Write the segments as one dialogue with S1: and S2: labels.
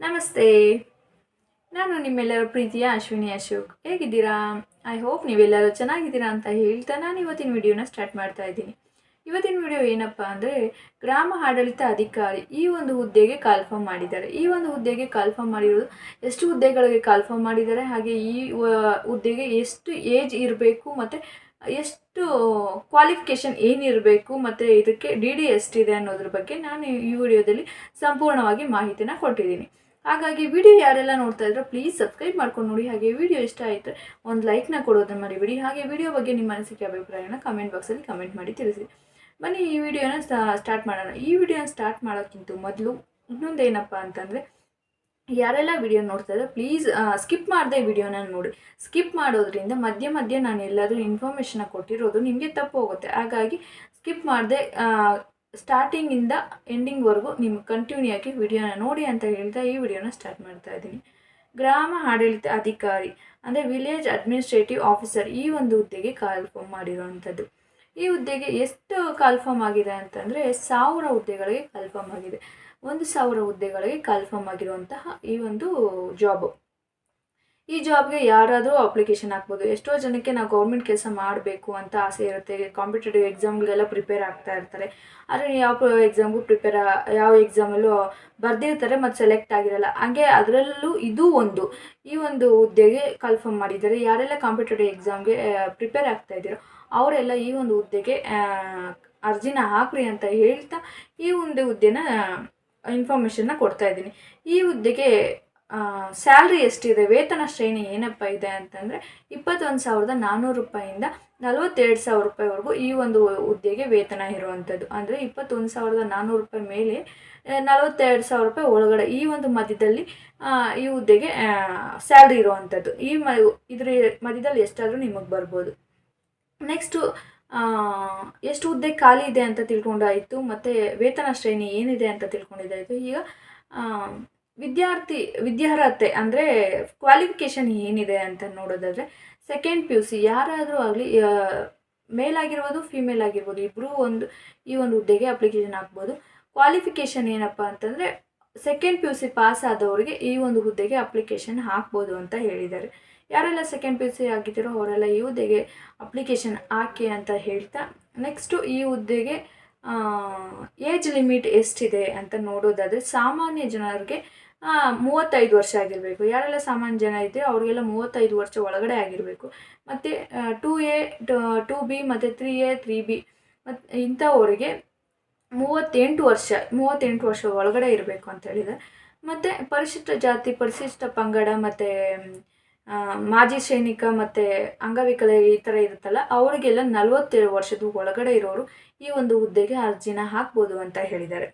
S1: ನಮಸ್ತೆ. ನಾನು ನಿಮ್ಮೆಲ್ಲರ ಪ್ರೀತಿಯ ಅಶ್ವಿನಿ ಅಶೋಕ್. ಹೇಗಿದ್ದೀರಾ? ಐ ಹೋಪ್ ನೀವೆಲ್ಲರೂ ಚೆನ್ನಾಗಿದ್ದೀರಾ ಅಂತ ಹೇಳ್ತಾ ನಾನು ಇವತ್ತಿನ ವಿಡಿಯೋನ ಸ್ಟಾರ್ಟ್ ಮಾಡ್ತಾ ಇದ್ದೀನಿ. ಇವತ್ತಿನ ವಿಡಿಯೋ ಏನಪ್ಪ ಅಂದರೆ, ಗ್ರಾಮ ಆಡಳಿತ ಅಧಿಕಾರಿ ಈ ಒಂದು ಹುದ್ದೆಗೆ ಕಾಲ್ಫಾರ್ಮ್ ಮಾಡಿದ್ದಾರೆ. ಈ ಒಂದು ಹುದ್ದೆಗೆ ಕಾಲ್ಫಾರ್ಮ್ ಮಾಡಿರೋದು ಎಷ್ಟು ಹುದ್ದೆಗಳಿಗೆ ಕಾಲ್ಫಾರ್ಮ್ ಮಾಡಿದ್ದಾರೆ? ಹಾಗೆ ಈ ಹುದ್ದೆಗೆ ಎಷ್ಟು ಏಜ್ ಇರಬೇಕು ಮತ್ತು ಎಷ್ಟು ಕ್ವಾಲಿಫಿಕೇಷನ್ ಏನಿರಬೇಕು ಮತ್ತು ಇದಕ್ಕೆ ಡಿ ಡಿ ಎಷ್ಟಿದೆ ಅನ್ನೋದ್ರ ಬಗ್ಗೆ ನಾನು ಈ ವಿಡಿಯೋದಲ್ಲಿ ಸಂಪೂರ್ಣವಾಗಿ ಮಾಹಿತಿನ ಕೊಟ್ಟಿದ್ದೀನಿ. ಹಾಗಾಗಿ ವಿಡಿಯೋ ಯಾರೆಲ್ಲ ನೋಡ್ತಾ ಇದ್ರೆ ಪ್ಲೀಸ್ ಸಬ್ಸ್ಕ್ರೈಬ್ ಮಾಡ್ಕೊಂಡು ನೋಡಿ. ಹಾಗೆ ವಿಡಿಯೋ ಇಷ್ಟ ಆಯಿತು, ಒಂದು ಲೈಕ್ನ ಕೊಡೋದನ್ನ ಮರಿಬೇಡಿ. ಹಾಗೆ ವಿಡಿಯೋ ಬಗ್ಗೆ ನಿಮ್ಮ ಅನಿಸಿಕೆ, ಅಭಿಪ್ರಾಯನ ಕಮೆಂಟ್ ಬಾಕ್ಸಲ್ಲಿ ಕಮೆಂಟ್ ಮಾಡಿ ತಿಳಿಸಿ. ಬನ್ನಿ, ಈ ವಿಡಿಯೋನ ಸ್ಟಾರ್ಟ್ ಮಾಡೋಣ. ಈ ವಿಡಿಯೋನ ಸ್ಟಾರ್ಟ್ ಮಾಡೋಕ್ಕಿಂತ ಮೊದಲು ಇನ್ನೊಂದೇನಪ್ಪ ಅಂತಂದರೆ, ಯಾರೆಲ್ಲ ವಿಡಿಯೋ ನೋಡ್ತಾ ಇದ್ದಾರೆ ಪ್ಲೀಸ್ ಸ್ಕಿಪ್ ಮಾಡದೆ ವಿಡಿಯೋನ ನೋಡಿ. ಸ್ಕಿಪ್ ಮಾಡೋದ್ರಿಂದ ಮಧ್ಯೆ ಮಧ್ಯೆ ನಾನು ಎಲ್ಲಾದರೂ ಇನ್ಫಾರ್ಮೇಷನ್ನ ಕೊಟ್ಟಿರೋದು ನಿಮಗೆ ತಪ್ಪು ಹೋಗುತ್ತೆ. ಹಾಗಾಗಿ ಸ್ಕಿಪ್ ಮಾಡದೆ ಸ್ಟಾರ್ಟಿಂಗಿಂದ ಎಂಡಿಂಗ್ವರೆಗೂ ನಿಮ್ಗೆ ಕಂಟಿನ್ಯೂ ಆಗಿ ವಿಡಿಯೋನ ನೋಡಿ ಅಂತ ಹೇಳ್ತಾ ಈ ವಿಡಿಯೋನ ಸ್ಟಾರ್ಟ್ ಮಾಡ್ತಾ ಇದ್ದೀನಿ. ಗ್ರಾಮ ಆಡಳಿತ ಅಧಿಕಾರಿ, ಅಂದರೆ ವಿಲೇಜ್ ಅಡ್ಮಿನಿಸ್ಟ್ರೇಟಿವ್ ಆಫೀಸರ್ ಈ ಒಂದು ಹುದ್ದೆಗೆ ಕಾಲ್ಫಾರ್ಮ್ ಮಾಡಿರುವಂಥದ್ದು. ಈ ಹುದ್ದೆಗೆ ಎಷ್ಟು ಕಾಲ್ಫಾರ್ಮ್ ಆಗಿದೆ ಅಂತಂದರೆ ಸಾವಿರ ಹುದ್ದೆಗಳಿಗೆ ಕಾಲ್ಫಾರ್ಮ್ ಆಗಿದೆ. ಒಂದು ಸಾವಿರ ಹುದ್ದೆಗಳಿಗೆ ಕಾಲ್ಫಾರ್ಮ್ ಆಗಿರುವಂತಹ ಈ ಒಂದು ಜಾಬ್ ಈ ಜಾಬ್ಗೆ ಯಾರಾದರೂ ಅಪ್ಲಿಕೇಶನ್ ಹಾಕ್ಬೋದು. ಎಷ್ಟೋ ಜನಕ್ಕೆ ನಾವು ಗೌರ್ಮೆಂಟ್ ಕೆಲಸ ಮಾಡಬೇಕು ಅಂತ ಆಸೆ ಇರುತ್ತೆ. ಕಾಂಪಿಟೇಟಿವ್ ಎಕ್ಸಾಮ್ಗೆಲ್ಲ ಪ್ರಿಪೇರ್ ಆಗ್ತಾ ಇರ್ತಾರೆ. ಆದರೆ ಯಾವ ಎಕ್ಸಾಮ್ಗೂ ಪ್ರಿಪೇರ್ ಯಾವ ಎಕ್ಸಾಮಲ್ಲೂ ಬರೆದಿರ್ತಾರೆ ಮತ್ತು ಸೆಲೆಕ್ಟ್ ಆಗಿರಲ್ಲ. ಹಾಗೆ ಅದರಲ್ಲೂ ಇದು ಒಂದು. ಈ ಒಂದು ಹುದ್ದೆಗೆ ಕನ್ಫರ್ಮ್ ಮಾಡಿದ್ದಾರೆ. ಯಾರೆಲ್ಲ ಕಾಂಪಿಟೇಟಿವ್ ಎಕ್ಸಾಮ್ಗೆ ಪ್ರಿಪೇರ್ ಆಗ್ತಾ ಇದ್ದೀರೋ ಅವರೆಲ್ಲ ಈ ಒಂದು ಹುದ್ದೆಗೆ ಅರ್ಜಿನ ಹಾಕ್ರಿ ಅಂತ ಹೇಳ್ತಾ ಈ ಒಂದು ಹುದ್ದೆನ ಇನ್ಫಾರ್ಮೇಷನ್ನ ಕೊಡ್ತಾ ಇದ್ದೀನಿ. ಈ ಹುದ್ದೆಗೆ ಸ್ಯಾಲ್ರಿ ಎಷ್ಟಿದೆ? ವೇತನ ಶ್ರೇಣಿ ಏನಪ್ಪ ಇದೆ ಅಂತಂದರೆ ಇಪ್ಪತ್ತೊಂದು ಸಾವಿರದ ನಾನ್ನೂರು ರೂಪಾಯಿಂದ ನಲವತ್ತೆರಡು ಸಾವಿರ ರೂಪಾಯಿವರೆಗೂ ಈ ಒಂದು ಹುದ್ದೆಗೆ ವೇತನ ಇರುವಂಥದ್ದು. ಅಂದರೆ ಇಪ್ಪತ್ತೊಂದು ಸಾವಿರದ ನಾನ್ನೂರು ರೂಪಾಯಿ ಮೇಲೆ ನಲವತ್ತೆರಡು ಸಾವಿರ ರೂಪಾಯಿ ಒಳಗಡೆ ಈ ಒಂದು ಮಧ್ಯದಲ್ಲಿ ಈ ಹುದ್ದೆಗೆ ಸ್ಯಾಲ್ರಿ ಇರುವಂಥದ್ದು. ಈ ಮ, ಇದ್ರ ಮಧ್ಯದಲ್ಲಿ ಎಷ್ಟಾದರೂ ನಿಮಗೆ ಬರ್ಬೋದು. ನೆಕ್ಸ್ಟು ಎಷ್ಟು ಹುದ್ದೆ ಖಾಲಿ ಇದೆ ಅಂತ ತಿಳ್ಕೊಂಡಾಯಿತು, ಮತ್ತು ವೇತನ ಶ್ರೇಣಿ ಏನಿದೆ ಅಂತ ತಿಳ್ಕೊಂಡಿದ್ದಾಯಿತು. ಈಗ ವಿದ್ಯಾರ್ಥಿ, ವಿದ್ಯಾರ್ಹತೆ ಅಂದರೆ ಕ್ವಾಲಿಫಿಕೇಷನ್ ಏನಿದೆ ಅಂತ ನೋಡೋದಾದರೆ ಸೆಕೆಂಡ್ ಪಿ ಯು ಸಿ ಯಾರಾದರೂ ಆಗಲಿ ಮೇಲ್ ಆಗಿರ್ಬೋದು ಫಿಮೇಲ್ ಆಗಿರ್ಬೋದು ಇಬ್ಬರೂ ಒಂದು, ಈ ಒಂದು ಹುದ್ದೆಗೆ ಅಪ್ಲಿಕೇಶನ್ ಹಾಕ್ಬೋದು. ಕ್ವಾಲಿಫಿಕೇಷನ್ ಏನಪ್ಪ ಅಂತಂದರೆ second P U C pass ಆದವರಿಗೆ ಈ ಒಂದು ಹುದ್ದೆಗೆ ಅಪ್ಲಿಕೇಶನ್ ಹಾಕ್ಬೋದು ಅಂತ ಹೇಳಿದ್ದಾರೆ. ಯಾರೆಲ್ಲ ಸೆಕೆಂಡ್ ಪಿ ಯು ಸಿ ಆಗಿದ್ದೀರೋ ಅವರೆಲ್ಲ ಈ ಹುದ್ದೆಗೆ ಅಪ್ಲಿಕೇಶನ್ ಹಾಕಿ ಅಂತ ಹೇಳ್ತಾ ನೆಕ್ಸ್ಟು ಈ ಹುದ್ದೆಗೆ ಏಜ್ ಲಿಮಿಟ್ ಎಷ್ಟಿದೆ ಅಂತ ನೋಡೋದಾದರೆ ಸಾಮಾನ್ಯ ಜನರಿಗೆ ಮೂವತ್ತೈದು ವರ್ಷ ಆಗಿರಬೇಕು. ಯಾರೆಲ್ಲ ಸಾಮಾನ್ಯ ಜನ ಇದ್ದರೆ ಅವರಿಗೆಲ್ಲ ಮೂವತ್ತೈದು ವರ್ಷ ಒಳಗಡೆ ಆಗಿರಬೇಕು. ಮತ್ತು ಟೂ ಎ ಟೂ ಬಿ ಮತ್ತು ತ್ರೀ ಎ ತ್ರೀ ಬಿ ಮತ್ತು ಇಂಥವರಿಗೆ ಮೂವತ್ತೆಂಟು ವರ್ಷ ಮೂವತ್ತೆಂಟು ವರ್ಷ ಒಳಗಡೆ ಇರಬೇಕು ಅಂತ ಹೇಳಿದೆ ಮತ್ತು ಪರಿಶಿಷ್ಟ ಜಾತಿ, ಪರಿಶಿಷ್ಟ ಪಂಗಡ ಮತ್ತು ಮಾಜಿ ಸೈನಿಕ ಮತ್ತು ಅಂಗವಿಕಲ ಈ ಥರ ಇರುತ್ತಲ್ಲ, ಅವರಿಗೆಲ್ಲ ನಲವತ್ತೇಳು ವರ್ಷದ ಒಳಗಡೆ ಇರೋರು ಈ ಒಂದು ಹುದ್ದೆಗೆ ಅರ್ಜಿನ ಹಾಕ್ಬೋದು ಅಂತ ಹೇಳಿದ್ದಾರೆ.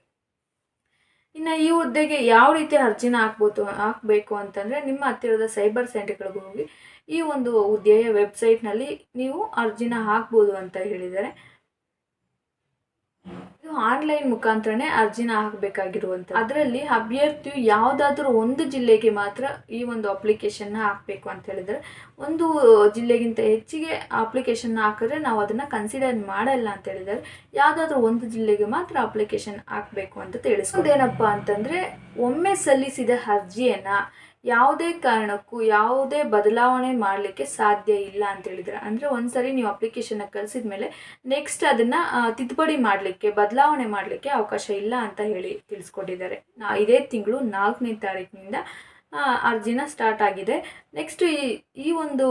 S1: ಇನ್ನು ಈ ಹುದ್ದೆಗೆ ಯಾವ ರೀತಿ ಅರ್ಜಿನ ಹಾಕ್ಬೋದು, ಹಾಕಬೇಕು ಅಂತಂದರೆ ನಿಮ್ಮ ಹತ್ತಿರದ ಸೈಬರ್ ಸೆಂಟರ್ಗಳಿಗೆ ಹೋಗಿ ಈ ಒಂದು ಹುದ್ದೆಯ ವೆಬ್ಸೈಟ್ನಲ್ಲಿ ನೀವು ಅರ್ಜಿನ ಹಾಕ್ಬೋದು ಅಂತ ಹೇಳಿದ್ದಾರೆ. ಇದು ಆನ್ಲೈನ್ ಮುಖಾಂತರನೇ ಅರ್ಜಿನ ಹಾಕಬೇಕಾಗಿರುವಂಥ ಅದರಲ್ಲಿ ಅಭ್ಯರ್ಥಿಯು ಯಾವುದಾದ್ರೂ ಒಂದು ಜಿಲ್ಲೆಗೆ ಮಾತ್ರ ಈ ಒಂದು ಅಪ್ಲಿಕೇಶನ್ ಹಾಕಬೇಕು ಅಂತ ಹೇಳಿದರೆ, ಒಂದು ಜಿಲ್ಲೆಗಿಂತ ಹೆಚ್ಚಿಗೆ ಅಪ್ಲಿಕೇಶನ್ ಹಾಕಿದ್ರೆ ನಾವು ಅದನ್ನ ಕನ್ಸಿಡರ್ ಮಾಡಲ್ಲ ಅಂತ ಹೇಳಿದ್ರೆ, ಯಾವುದಾದ್ರೂ ಒಂದು ಜಿಲ್ಲೆಗೆ ಮಾತ್ರ ಅಪ್ಲಿಕೇಶನ್ ಹಾಕಬೇಕು ಅಂತ ತಿಳಿಸ್ಕೊಂಡು ಏನಪ್ಪ ಅಂತಂದರೆ, ಒಮ್ಮೆ ಸಲ್ಲಿಸಿದ ಅರ್ಜಿಯನ್ನು ಯಾವುದೇ ಕಾರಣಕ್ಕೂ ಯಾವುದೇ ಬದಲಾವಣೆ ಮಾಡಲಿಕ್ಕೆ ಸಾಧ್ಯ ಇಲ್ಲ ಅಂತ ಹೇಳಿದ್ರೆ. ಅಂದರೆ ಒಂದ್ಸರಿ ನೀವು ಅಪ್ಲಿಕೇಶನ್ನ ಕಳಿಸಿದ ಮೇಲೆ ನೆಕ್ಸ್ಟ್ ಅದನ್ನು ತಿದ್ದುಪಡಿ ಮಾಡಲಿಕ್ಕೆ ಬದಲಾವಣೆ ಮಾಡಲಿಕ್ಕೆ ಅವಕಾಶ ಇಲ್ಲ ಅಂತ ಹೇಳಿ ತಿಳಿಸ್ಕೊಟ್ಟಿದ್ದಾರೆ. ಇದೇ ತಿಂಗಳು ನಾಲ್ಕನೇ ತಾರೀಕಿನಿಂದ ಅರ್ಜಿನ ಸ್ಟಾರ್ಟ್ ಆಗಿದೆ. ನೆಕ್ಸ್ಟ್ ಈ ಈ ಒಂದು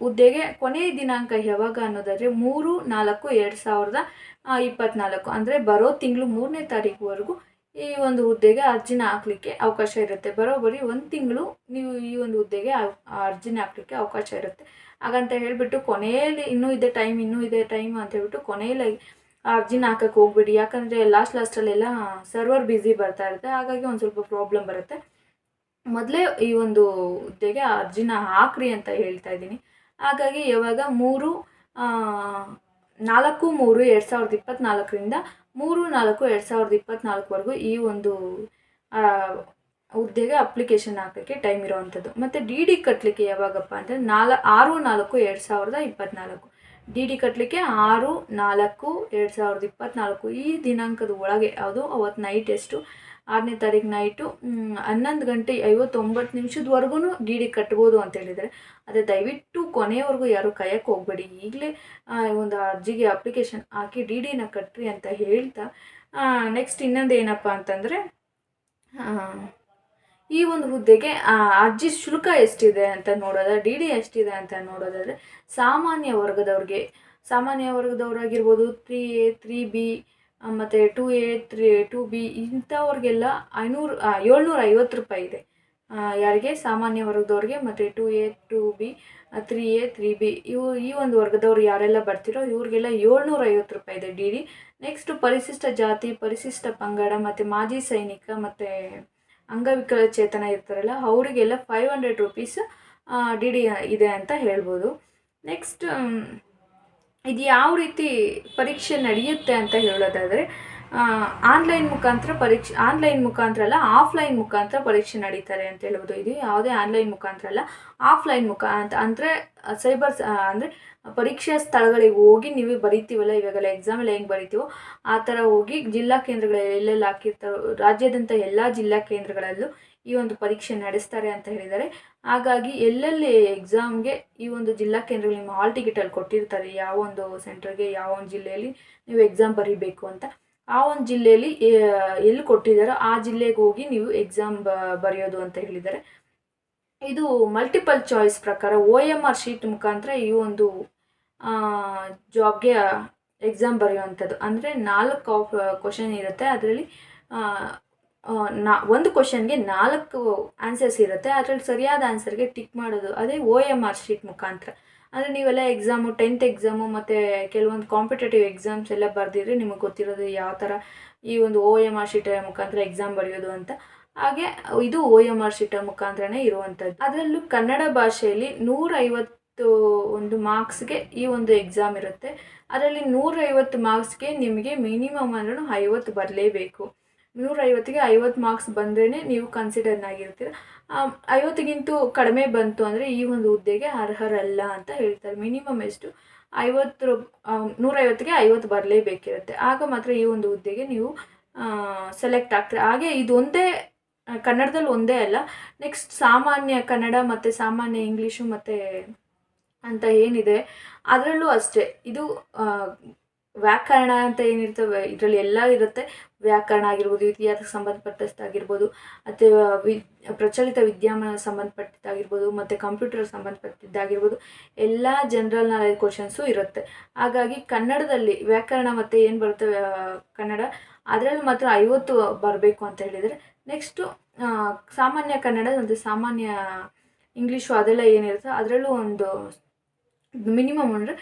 S1: ಹುದ್ದೆಗೆ ಕೊನೆಯ ದಿನಾಂಕ ಯಾವಾಗ ಅನ್ನೋದಾದರೆ ಮೂರು ನಾಲ್ಕು ಎರಡು ಸಾವಿರದ ಆ, ಇಪ್ಪತ್ನಾಲ್ಕು. ಅಂದರೆ ಬರೋ ತಿಂಗಳು ಮೂರನೇ ತಾರೀಕುವರೆಗೂ ಈ ಒಂದು ಹುದ್ದೆಗೆ ಅರ್ಜಿನ ಹಾಕಲಿಕ್ಕೆ ಅವಕಾಶ ಇರುತ್ತೆ. ಬರೋಬ್ಬರಿ ಒಂದು ತಿಂಗಳು ನೀವು ಈ ಒಂದು ಹುದ್ದೆಗೆ ಅರ್ಜಿನ ಹಾಕಲಿಕ್ಕೆ ಅವಕಾಶ ಇರುತ್ತೆ. ಹಾಗಂತ ಹೇಳಿಬಿಟ್ಟು ಕೊನೆಯಲ್ಲಿ ಇನ್ನೂ ಇದೆ ಟೈಮ್ ಇನ್ನೂ ಇದೆ ಟೈಮ್ ಅಂತ ಹೇಳ್ಬಿಟ್ಟು ಕೊನೆಯಲ್ಲಿ ಅರ್ಜಿನ ಹಾಕಕ್ಕೆ ಹೋಗ್ಬಿಡಿ. ಯಾಕಂದರೆ ಲಾಸ್ಟ್ ಲಾಸ್ಟಲ್ಲೆಲ್ಲ ಸರ್ವರ್ ಬ್ಯುಸಿ ಬರ್ತಾ ಇರುತ್ತೆ. ಹಾಗಾಗಿ ಒಂದು ಸ್ವಲ್ಪ ಪ್ರಾಬ್ಲಮ್ ಬರುತ್ತೆ. ಮೊದಲೇ ಈ ಒಂದು ಹುದ್ದೆಗೆ ಅರ್ಜಿನ ಹಾಕ್ರಿ ಅಂತ ಹೇಳ್ತಾ ಇದ್ದೀನಿ. ಹಾಗಾಗಿ ಯಾವಾಗ ಮೂರು ನಾಲ್ಕು, ಮೂರು ಎರಡು ಸಾವಿರದ ಇಪ್ಪತ್ತ್ನಾಲ್ಕರಿಂದ ಮೂರು ನಾಲ್ಕು ಎರಡು ಸಾವಿರದ ಇಪ್ಪತ್ತ್ನಾಲ್ಕುವರೆಗೂ ಈ ಒಂದು ಹುದ್ದೆಗೆ ಅಪ್ಲಿಕೇಶನ್ ಹಾಕೋಕ್ಕೆ ಟೈಮ್ ಇರೋವಂಥದ್ದು. ಮತ್ತು ಡಿ ಡಿ ಕಟ್ಟಲಿಕ್ಕೆ ಯಾವಾಗಪ್ಪ ಅಂದರೆ ನಾಲ್, ಆರು ನಾಲ್ಕು ಎರಡು ಸಾವಿರದ ಇಪ್ಪತ್ತ್ನಾಲ್ಕು ಡಿ ಡಿ ಕಟ್ಟಲಿಕ್ಕೆ ಆರು ನಾಲ್ಕು ಎರಡು ಸಾವಿರದ ಇಪ್ಪತ್ತ್ನಾಲ್ಕು ಈ ದಿನಾಂಕದ ಒಳಗೆ, ಅದು ಅವತ್ತು ನೈಟ್ ಎಷ್ಟು ಆರನೇ ತಾರೀಕು ನೈಟು ಹನ್ನೊಂದು ಗಂಟೆ ಐವತ್ತೊಂಬತ್ತು ನಿಮಿಷದವರೆಗೂ ಡಿ ಕಟ್ಬೋದು ಅಂತ ಹೇಳಿದರೆ ಅದೇ ದಯವಿಟ್ಟು ಕೊನೆಯವರೆಗೂ ಯಾರು ಕಾಯಕ್ಕೆ ಹೋಗಬೇಡಿ. ಈಗಲೇ ಒಂದು ಅರ್ಜಿಗೆ ಅಪ್ಲಿಕೇಶನ್ ಹಾಕಿ ಡಿ ಡಿನ ಕಟ್ಟ್ರಿ ಅಂತ ಹೇಳ್ತಾ ನೆಕ್ಸ್ಟ್ ಇನ್ನೊಂದು ಏನಪ್ಪ ಅಂತಂದರೆ ಈ ಒಂದು ಹುದ್ದೆಗೆ ಅರ್ಜಿ ಶುಲ್ಕ ಎಷ್ಟಿದೆ ಅಂತ ನೋಡೋದಾದ್ರೆ ಡಿ ಡಿ ಎಷ್ಟಿದೆ ಅಂತ ನೋಡೋದಾದರೆ, ಸಾಮಾನ್ಯ ವರ್ಗದವ್ರಿಗೆ, ಸಾಮಾನ್ಯ ವರ್ಗದವ್ರಾಗಿರ್ಬೋದು ತ್ರೀ ಎ ತ್ರೀ ಬಿ ಮತ್ತು two A three two B ಇಂಥವ್ರಿಗೆಲ್ಲ ಐನೂರು ಏಳ್ನೂರ ಐವತ್ತು ರೂಪಾಯಿ ಇದೆ. ಯಾರಿಗೆ? ಸಾಮಾನ್ಯ ವರ್ಗದವ್ರಿಗೆ, ಮತ್ತು two A two B three A three B ಇವು ಈ ಒಂದು ವರ್ಗದವ್ರು ಯಾರೆಲ್ಲ ಬರ್ತಿರೋ ಇವ್ರಿಗೆಲ್ಲ ಏಳ್ನೂರ ಐವತ್ತು ರೂಪಾಯಿ ಇದೆ ಡಿ ಡಿ ನೆಕ್ಸ್ಟ್ ಪರಿಶಿಷ್ಟ ಜಾತಿ, ಪರಿಶಿಷ್ಟ ಪಂಗಡ, ಮತ್ತು ಮಾಜಿ ಸೈನಿಕ, ಮತ್ತು ಅಂಗವಿಕಲಚೇತನ ಇರ್ತಾರಲ್ಲ, ಅವರಿಗೆಲ್ಲ five hundred rupees D D ಇದೆ ಅಂತ ಹೇಳ್ಬೋದು. ನೆಕ್ಸ್ಟ್ ಇದು ಯಾವ ರೀತಿ ಪರೀಕ್ಷೆ ನಡೆಯುತ್ತೆ ಅಂತ ಹೇಳೋದಾದರೆ ಆನ್ಲೈನ್ ಮುಖಾಂತರ ಪರೀಕ್ಷೆ, ಆನ್ಲೈನ್ ಮುಖಾಂತರ ಅಲ್ಲ, ಆಫ್ಲೈನ್ ಮುಖಾಂತರ ಪರೀಕ್ಷೆ ನಡೀತಾರೆ ಅಂತ ಹೇಳ್ಬೋದು ಇದು ಯಾವುದೇ ಆನ್ಲೈನ್ ಮುಖಾಂತರ ಅಲ್ಲ, ಆಫ್ಲೈನ್ ಮುಖಾಂತರ ಅಂದರೆ ಸೈಬರ್ ಅಂದರೆ ಪರೀಕ್ಷಾ ಸ್ಥಳಗಳಿಗೆ ಹೋಗಿ ನೀವು ಬರಿತೀವಲ್ಲ, ಇವಾಗೆಲ್ಲ ಎಕ್ಸಾಮ್ ಎಲ್ಲ ಹೆಂಗೆ ಬರಿತೀವೋ, ಆ ಥರ ಹೋಗಿ ಜಿಲ್ಲಾ ಕೇಂದ್ರಗಳಲ್ಲಿ ಎಲ್ಲೆಲ್ಲಿ ಹಾಕಿರ್ತಾರೋ, ರಾಜ್ಯಾದ್ಯಂತ ಎಲ್ಲ ಜಿಲ್ಲಾ ಕೇಂದ್ರಗಳಲ್ಲೂ ಈ ಒಂದು ಪರೀಕ್ಷೆ ನಡೆಸ್ತಾರೆ ಅಂತ ಹೇಳಿದ್ದಾರೆ. ಹಾಗಾಗಿ ಎಲ್ಲೆಲ್ಲಿ ಎಕ್ಸಾಮ್ಗೆ ಈ ಒಂದು ಜಿಲ್ಲಾ ಕೇಂದ್ರಗಳು ನಿಮ್ಮ ಹಾಲ್ ಟಿಕೆಟಲ್ಲಿ ಕೊಟ್ಟಿರ್ತಾರೆ, ಯಾವ ಒಂದು ಸೆಂಟರ್ಗೆ ಯಾವ ಒಂದು ಜಿಲ್ಲೆಯಲ್ಲಿ ನೀವು ಎಕ್ಸಾಮ್ ಬರೀಬೇಕು ಅಂತ, ಆ ಒಂದು ಜಿಲ್ಲೆಯಲ್ಲಿ ಎಲ್ಲಿ ಕೊಟ್ಟಿದ್ದಾರೋ ಆ ಜಿಲ್ಲೆಗೆ ಹೋಗಿ ನೀವು ಎಕ್ಸಾಮ್ ಬರೆಯೋದು ಅಂತ ಹೇಳಿದ್ದಾರೆ. ಇದು ಮಲ್ಟಿಪಲ್ ಚಾಯ್ಸ್ ಪ್ರಕಾರ ಒ ಎಂ ಆರ್ ಶೀಟ್ ಮುಖಾಂತರ ಈ ಒಂದು ಜಾಬ್ಗೆ ಎಕ್ಸಾಮ್ ಬರೆಯುವಂಥದ್ದು. ಅಂದರೆ ನಾಲ್ಕು ಕ್ವಶನ್ ಇರುತ್ತೆ. ಅದರಲ್ಲಿ ನಾ, ಒಂದು ಕ್ವಶನ್ಗೆ ನಾಲ್ಕು ಆನ್ಸರ್ಸ್ ಇರುತ್ತೆ. ಅದರಲ್ಲಿ ಸರಿಯಾದ ಆನ್ಸರ್ಗೆ ಟಿಕ್ ಮಾಡೋದು, ಅದೇ ಓ ಎಂ ಆರ್ ಶೀಟ್ ಮುಖಾಂತರ. ಅಂದರೆ ನೀವೆಲ್ಲ ಎಕ್ಸಾಮು ಟೆಂತ್ ಎಕ್ಸಾಮು ಮತ್ತು ಕೆಲವೊಂದು ಕಾಂಪಿಟೇಟಿವ್ ಎಕ್ಸಾಮ್ಸ್ ಎಲ್ಲ ಬರೆದಿದ್ರೆ ನಿಮಗೆ ಗೊತ್ತಿರೋದು ಯಾವ ಥರ ಈ ಒಂದು ಒ ಎಂ ಆರ್ ಶೀಟ್ ಮುಖಾಂತರ ಎಕ್ಸಾಮ್ ಬರೆಯೋದು ಅಂತ. ಹಾಗೆ ಇದು ಓ ಎಂ ಆರ್ ಶೀಟ್ ಮುಖಾಂತರನೇ ಇರುವಂಥದ್ದು ಅದರಲ್ಲೂ ಕನ್ನಡ ಭಾಷೆಯಲ್ಲಿ ನೂರೈವತ್ತು ಒಂದು ಮಾರ್ಕ್ಸ್ಗೆ ಈ ಒಂದು ಎಕ್ಸಾಮ್ ಇರುತ್ತೆ. ಅದರಲ್ಲಿ ನೂರೈವತ್ತು ಮಾರ್ಕ್ಸ್ಗೆ ನಿಮಗೆ ಮಿನಿಮಮ್ ಅಂದ್ರೂ ಐವತ್ತು ಬರಲೇಬೇಕು. ನೂರೈವತ್ತಿಗೆ ಐವತ್ತು ಮಾರ್ಕ್ಸ್ ಬಂದ್ರೇ ನೀವು ಕನ್ಸಿಡರ್ನ್ ಆಗಿರ್ತೀರ. ಆಮ್, ಐವತ್ತಿಗಿಂತೂ ಕಡಿಮೆ ಬಂತು ಅಂದರೆ ಈ ಒಂದು ಹುದ್ದೆಗೆ ಅರ್ಹರಲ್ಲ ಅಂತ ಹೇಳ್ತಾರೆ. ಮಿನಿಮಮ್ ಎಷ್ಟು? ಐವತ್ತು ನೂರೈವತ್ತಿಗೆ ಐವತ್ತು ಬರಲೇಬೇಕಿರುತ್ತೆ. ಆಗ ಮಾತ್ರ ಈ ಒಂದು ಹುದ್ದೆಗೆ ನೀವು ಸೆಲೆಕ್ಟ್ ಆಗ್ತೀರ. ಹಾಗೆ ಇದೊಂದೇ ಕನ್ನಡದಲ್ಲಿ ಒಂದೇ ಅಲ್ಲ. ನೆಕ್ಸ್ಟ್ ಸಾಮಾನ್ಯ ಕನ್ನಡ ಮತ್ತು ಸಾಮಾನ್ಯ ಇಂಗ್ಲೀಷು ಮತ್ತು ಅಂತ ಏನಿದೆ ಅದರಲ್ಲೂ ಅಷ್ಟೇ. ಇದು ವ್ಯಾಕರಣ ಅಂತ ಏನಿರ್ತವೆ, ಇದರಲ್ಲಿ ಎಲ್ಲ ಇರುತ್ತೆ. ವ್ಯಾಕರಣ ಆಗಿರ್ಬೋದು, ಇತಿಹಾಸಕ್ಕೆ ಸಂಬಂಧಪಟ್ಟದ್ದಾಗಿರ್ಬೋದು ಅಥವಾ ವಿ, ಪ್ರಚಲಿತ ವಿದ್ಯಮಾನ ಸಂಬಂಧಪಟ್ಟಿದ್ದಾಗಿರ್ಬೋದು, ಮತ್ತು ಕಂಪ್ಯೂಟರ್ ಸಂಬಂಧಪಟ್ಟಿದ್ದಾಗಿರ್ಬೋದು, ಎಲ್ಲ ಜನರಲ್ ನಾಲೆಜ್ ಕ್ವಶನ್ಸು ಇರುತ್ತೆ. ಹಾಗಾಗಿ ಕನ್ನಡದಲ್ಲಿ ವ್ಯಾಕರಣ ಮತ್ತು ಏನು ಬರುತ್ತೆ ಕನ್ನಡ, ಅದರಲ್ಲಿ ಮಾತ್ರ ಐವತ್ತು ಬರಬೇಕು ಅಂತ ಹೇಳಿದರೆ ನೆಕ್ಸ್ಟು ಸಾಮಾನ್ಯ ಕನ್ನಡ ಮತ್ತು ಸಾಮಾನ್ಯ ಇಂಗ್ಲೀಷು ಅದೆಲ್ಲ ಏನಿರುತ್ತೆ, ಅದರಲ್ಲೂ ಒಂದು ಮಿನಿಮಮ್ ಅಂದರೆ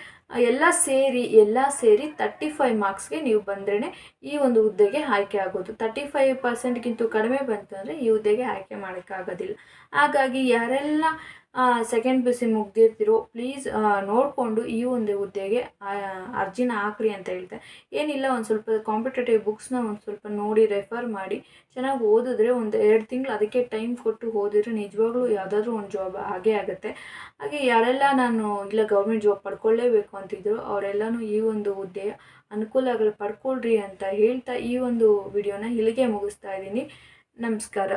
S1: ಎಲ್ಲ ಸೇರಿ ಎಲ್ಲ ಸೇರಿ ತರ್ಟಿ ಫೈವ್ ಮಾರ್ಕ್ಸ್ಗೆ ನೀವು ಬಂದ್ರೇ ಈ ಒಂದು ಹುದ್ದೆಗೆ ಆಯ್ಕೆ ಆಗೋದು. ತರ್ಟಿ ಫೈವ್ ಪರ್ಸೆಂಟ್ಗಿಂತ ಕಡಿಮೆ ಬಂತು ಅಂದರೆ ಈ ಹುದ್ದೆಗೆ ಆಯ್ಕೆ ಮಾಡೋಕ್ಕಾಗೋದಿಲ್ಲ. ಹಾಗಾಗಿ ಯಾರೆಲ್ಲ ಸೆಕೆಂಡ್ ಪಿ ಯು ಸಿ ಮುಗ್ದಿರ್ತಿರೋ ಪ್ಲೀಸ್ ನೋಡಿಕೊಂಡು ಈ ಒಂದು ಹುದ್ದೆಗೆ ಅರ್ಜಿನ ಹಾಕ್ರಿ ಅಂತ ಹೇಳ್ತೆ. ಏನಿಲ್ಲ, ಒಂದು ಸ್ವಲ್ಪ ಕಾಂಪಿಟೇಟಿವ್ ಬುಕ್ಸ್ನ ಒಂದು ಸ್ವಲ್ಪ ನೋಡಿ ರೆಫರ್ ಮಾಡಿ. ಚೆನ್ನಾಗಿ ಓದಿದ್ರೆ ಒಂದು ಎರಡು ತಿಂಗಳು ಅದಕ್ಕೆ ಟೈಮ್ ಕೊಟ್ಟು ಓದಿದ್ರೆ ನಿಜವಾಗ್ಲೂ ಯಾವುದಾದ್ರೂ ಒಂದು ಜಾಬ್ ಹಾಗೇ ಆಗುತ್ತೆ. ಹಾಗೆ ಯಾರೆಲ್ಲ ನಾನು, ಇಲ್ಲ ಗೌರ್ಮೆಂಟ್ ಜಾಬ್ ಪಡ್ಕೊಳ್ಳೇಬೇಕು ಅಂತಿದ್ರು, ಅವರೆಲ್ಲನೂ ಈ ಒಂದು ಹುದ್ದೆಯ ಅನುಕೂಲಗಳು ಪಡ್ಕೊಳ್ರಿ ಅಂತ ಹೇಳ್ತಾ ಈ ಒಂದು ವಿಡಿಯೋನ ಇಲ್ಲಿಗೆ ಮುಗಿಸ್ತಾ ಇದ್ದೀನಿ. ನಮಸ್ಕಾರ.